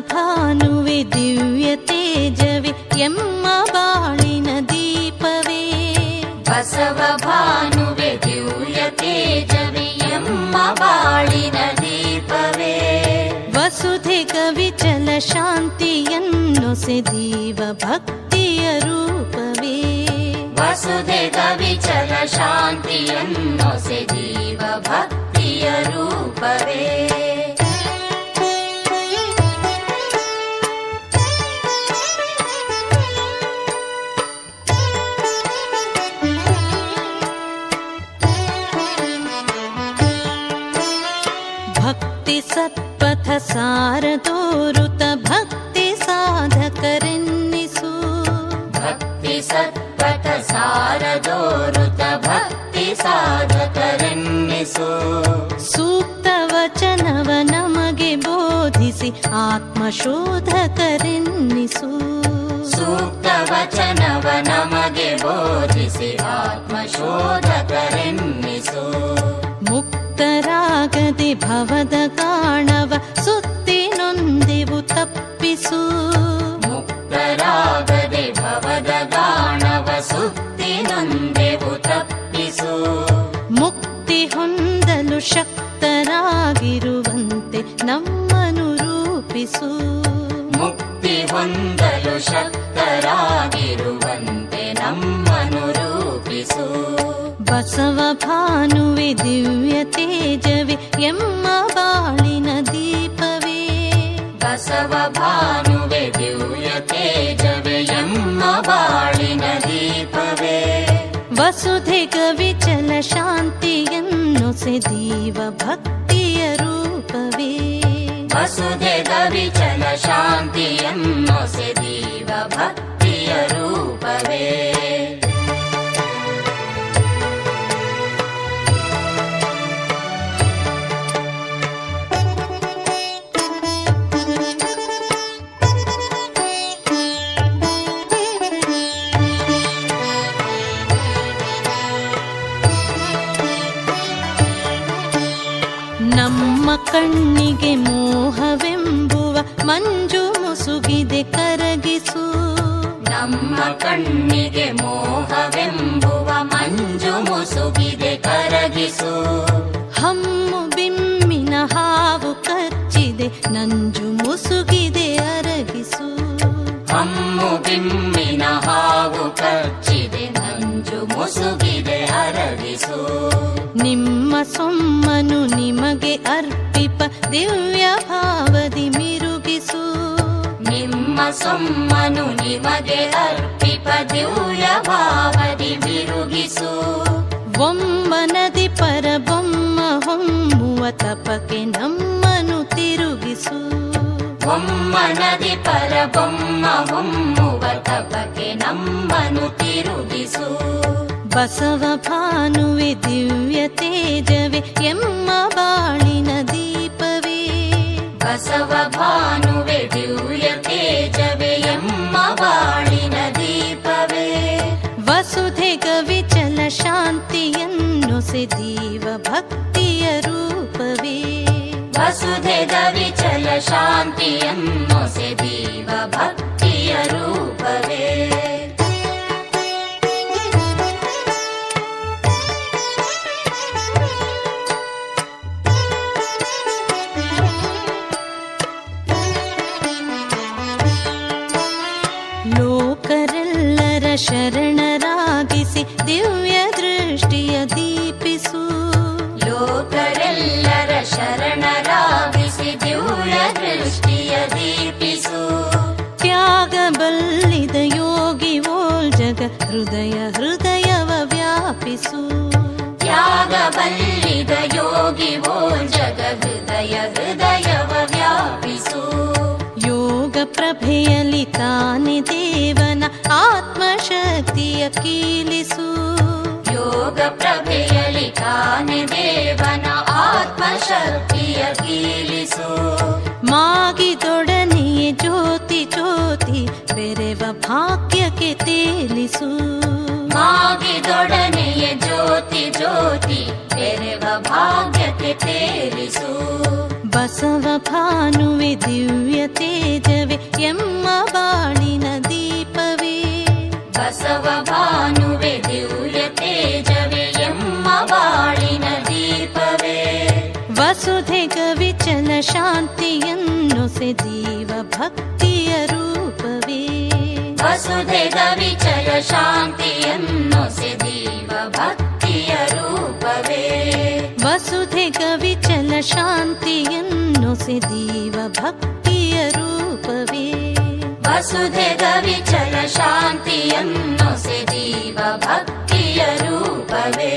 भानुवि दीयते जविद्यम् माणिन दीपवे। बसव भानुवि दीयते जयं न दीपवे। वसुधि कवि चल शान्ति यन्नुसि वसुधे कवि शान्ति ಆತ್ಮಶೋಧಕರೆನ್ನಿಸು. ಸೂಕ್ತ ವಚನವ ನಮಗೆ ಬೋಧಿಸಿ ಆತ್ಮಶೋಧಕರೆನ್ನಿಸು. ಮುಕ್ತರಾಗದೆ ಭವದ ಕಾಣವ ಸುತ್ತಿ ನೊಂದೆವು ತಪ್ಪಿಸು. ಮುಕ್ತರಾಗದೆ ಭವದ ಕಾಣವ ಸುತ್ತಿ ನೊಂದೆವು ತಪ್ಪಿಸು. ಮುಕ್ತಿ ಹೊಂದಲು ಶಕ್ತರಾಗಿರುವಂತೆ ನಮ್ಮನು ರೂಪಿಸು ಮುಕ್ತಿ ಹೊಂದಲು ಶಕ್ತರಾಗಿರುವಂತೆ ನಮ್ಮನು ರೂಪಿಸು. ಬಸವ ಭಾನುವೆ ದಿವ್ಯ ತೇಜವೇ ಎಮ್ಮ ಬಾಳಿನ ದೀಪವೇ. ಬಸವ ಭಾನುವೆ ದಿವ್ಯ ತೇಜವೇ ಎಮ್ಮ ಬಾಳಿನ ದೀಪವೇ. ವಸುಧೆ ಕವಿಚಲ ಶಾಂತಿಯನ್ನೊಸೆ ದೀವ ಭಕ್ತಿಯ ರೂಪವೇ. वसुदेकविचन शान्ति देव भक्तिररूपवे ಕಣ್ಣಿಗೆ ಮೋಹವೆಂಬುವ ಮಂಜು ಮುಸುಗಿದೆ ಕರಗಿಸು. ನಮ್ಮ ಕಣ್ಣಿಗೆ ಮೋಹವೆಂಬುವ ಮಂಜು ಮುಸುಗಿದೆ ಕರಗಿಸು. ಹಮ್ಮು ಬಿಮ್ಮಿನ ಹಾವು ಕಚ್ಚಿದೆ ನಂಜು ಮುಸುಗಿದೆ ಅರಗಿಸು. ಹಮ್ಮು ಬಿಮ್ಮಿನ ಹಾವು ಕಚ್ಚಿದೆ. ದಿವ್ಯ ಭಾವದಿ ಮಿರುಗಿಸು. ನಿಮ್ಮ ಸೊಮ್ಮನು ನಿಮಗೆ ಅರ್ಪಿಪ ದಿವ್ಯ ಭಾವದಿ ಮಿರುಗಿಸು. ಒಮ್ಮನದಿ ಪರಬೊಮ್ಮ ಹೊಮ್ಮುವ ತಪಕ್ಕೆ ನಮ್ಮನು ತಿರುಗಿಸು. ಬೊಮ್ಮನದಿ ಪರಬೊಮ್ಮ ಪರ ಬೊಮ್ಮ ಹೊಮ್ಮುವ ತಪಕ್ಕೆ ನಮ್ಮನು ತಿರುಗಿಸು. ಬಸವ ಭಾನುವೆ ದಿವ್ಯ ತೇಜವೆ ಎಮ್ಮ ವಸುಧೆ ಕವಿಚಲ ಶಾಂತಿಯನ್ನೊಸೆ ದೀವ ಭಕ್ತಿಯ ರೂಪವೇ ವಸುಧೆ ಗವಿಚಲ ಶಾಂತಿಯನ್ನೊಸೆ ದೀವ ಭಕ್ತಿಯ ರೂಪವೇ ಲೋಕರೆಲ್ಲರ ಶರಣರಾಗಿಸಿ ದಿವ್ಯ ದೃಷ್ಟಿಯ ದೀಪಿಸು ಲೋಕರೆಲ್ಲರ ಶರಣರಾಗಿಸಿ ದಿವ್ಯ ದೃಷ್ಟಿಯ ದೀಪಿಸು ತ್ಯಾಗ ಬಲ್ಲಿದ ಯೋಗಿ ಓಲ್ ಜಗ ಹೃದಯ ಹೃದಯವ ವ್ಯಾಪಿಸು ತ್ಯಾಗ ಬಲ್ಲಿದ ಯೋಗಿ ಓ ಜಗ ಹೃದಯ ಹೃದಯವ ವ್ಯಾಪಿಸು ಯೋಗ ಪ್ರಭೆಯಲ್ಲಿ ತಾನೆ ತಾನೆ ದೇವನ ಆತ್ಮಶಕ್ತಿಯ ಕೀಲಿಸು. ಮಾಗಿದೊಡನೆ ಜ್ಯೋತಿ ಜ್ಯೋತಿ ಬೆರೆವ ಭಾಗ್ಯಕ್ಕೆ ತೇಲಿಸು. ಮಾಗಿದೊಡನೆ ಜ್ಯೋತಿ ಜ್ಯೋತಿ ಬೆರೆವ ಭಾಗ್ಯಕ್ಕೆ ತೇಲಿಸು. ಬಸವ ಭಾನುವೆ ದಿವ್ಯ ತೇಜವೆ ಎಮ್ಮ ಬಾಳಿನ ದೀಪವೇ. ಬಸವ ಭಾನುವೆ ದಿವ್ಯ ಶಾಂತಿಯನ್ನು ಸೆ ಜೀವ ಭಕ್ತಿಯ ರೂಪವೇ ವಸುಧೆಗ ವಿಚಲ ಶಾಂತಿಯನ್ನು ಸಿದೀವ ಭಕ್ತಿಯ ರೂಪವೇ ವಸುಧೆಗ ವಿಚಲ ಶಾಂತಿಯನ್ನು ಸೆ ಜೀವ ಭಕ್ತಿಯ ರೂಪವೇ ವಸುಧೆಗ ವಿಚಲ ಶಾಂತಿಯನ್ನು ಸಿದೀವ ಭಕ್ತಿಯ ರೂಪವೇ